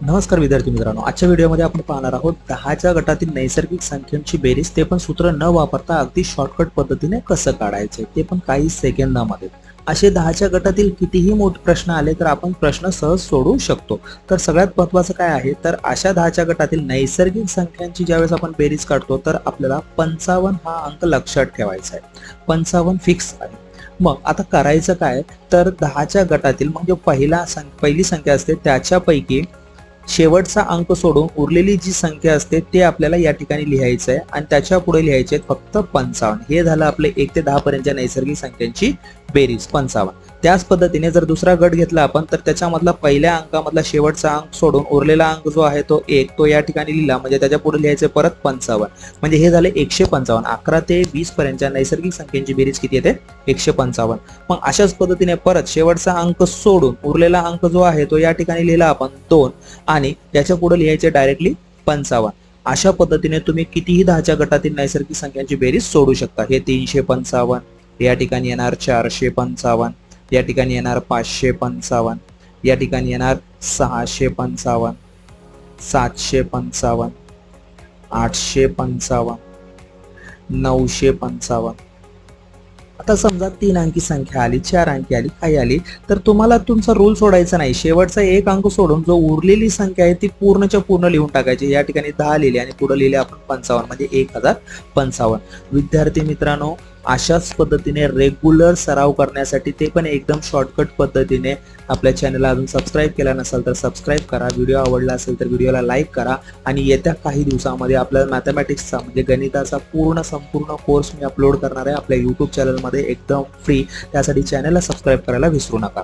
नमस्कार विद्यार्थी मित्रांनो. आजच्या व्हिडिओमध्ये आपण पाहणार आहोत दहाच्या गटातील नैसर्गिक संख्यांची बेरीज. ते पण सूत्र न वापरता अगदी शॉर्टकट पद्धतीने कसं काढायचे ते पण काही सेकंदामध्ये. असे दहाच्या गटातील कितीही मोठे प्रश्न आले तर आपण प्रश्न सहज सोडवू शकतो. तर सगळ्यात महत्वाचं काय आहे? तर अशा दहाच्या गटातील नैसर्गिक संख्यांची ज्यावेळेस आपण बेरीज काढतो तर आपल्याला पंचावन्न हा अंक लक्षात ठेवायचा आहे. पंचावन्न फिक्स आहे. मग आता करायचं काय? तर दहाच्या गटातील म्हणजे पहिला पहिली संख्या असते त्याच्यापैकी शेवटचा अंक सोडून उरलेली जी संख्या असते ते आपल्याला या ठिकाणी लिहायचं आहे. आणि त्याच्या पुढे लिहायचे आहेत फक्त पंचावन्न. हे झालं आपले एक ते दहा पर्यंतच्या नैसर्गिक संख्यांची बेरीज पंचावन्न. त्याच पद्धतीने जर दुसरा गट घेतला आपण तर त्याच्यामधला पहिल्या अंकामधला शेवटचा अंक सोडून उरलेला अंक जो आहे तो एक तो या ठिकाणी लिहिला. म्हणजे त्याच्या पुढे लिहायचे परत पंचावन्न. म्हणजे हे झाले एकशे पंचावन्न. अकरा ते वीस पर्यंतच्या नैसर्गिक संख्यांची बेरीज किती येते? एकशे पंचावन्न. मग अशाच पद्धतीने परत शेवटचा अंक सोडून उरलेला अंक जो आहे तो या ठिकाणी लिहिला आपण दोन. आणि त्याच्या पुढे लिहायचे डायरेक्टली पंचावन्न. अशा पद्धतीने तुम्ही कितीही दहाच्या गटातील नैसर्गिक संख्यांची बेरीज सोडू शकता. हे तीनशे पंचावन्न या ठिकाणी येणार चारशे पंचावन्न या ठिकाणी येणार पाचशे पंचावन्न या ठिकाणी येणार सहाशे पंचावन्न सातशे पंचावन्न आठशे पंचावन्न नऊशे पंचावन्न. आता समजा तीन अंकी संख्या आली चार अंकी आली काही आली तर तुम्हाला तुमचा रूल सोडायचा नाही. शेवटचा एक अंक सोडून जो उरलेली संख्या आहे ती पूर्णच्या पूर्ण लिहून टाकायची. या ठिकाणी दहा लिहिले आणि पुढे लिहिले आपण पंचावन्न म्हणजे एक हजार पंचावन्न. विद्यार्थी मित्रांनो अशाच पद्धतीने रेग्युलर सराव करण्यासाठी ते पण एकदम शॉर्टकट पद्धतीने आपल्या चॅनलला अजून सबस्क्राईब केला नसेल तर सबस्क्राईब करा. व्हिडिओ आवडला असेल तर व्हिडिओला लाईक करा. आणि येत्या काही दिवसामध्ये आपल्या मॅथमॅटिक्सचा म्हणजे गणिताचा पूर्ण संपूर्ण कोर्स मी अपलोड करणार आहे. आपल्या यूट्यूब चॅनलमध्ये एकदम फ्री त्यासाठी चॅनलला सबस्क्राईब करायला विसरू नका.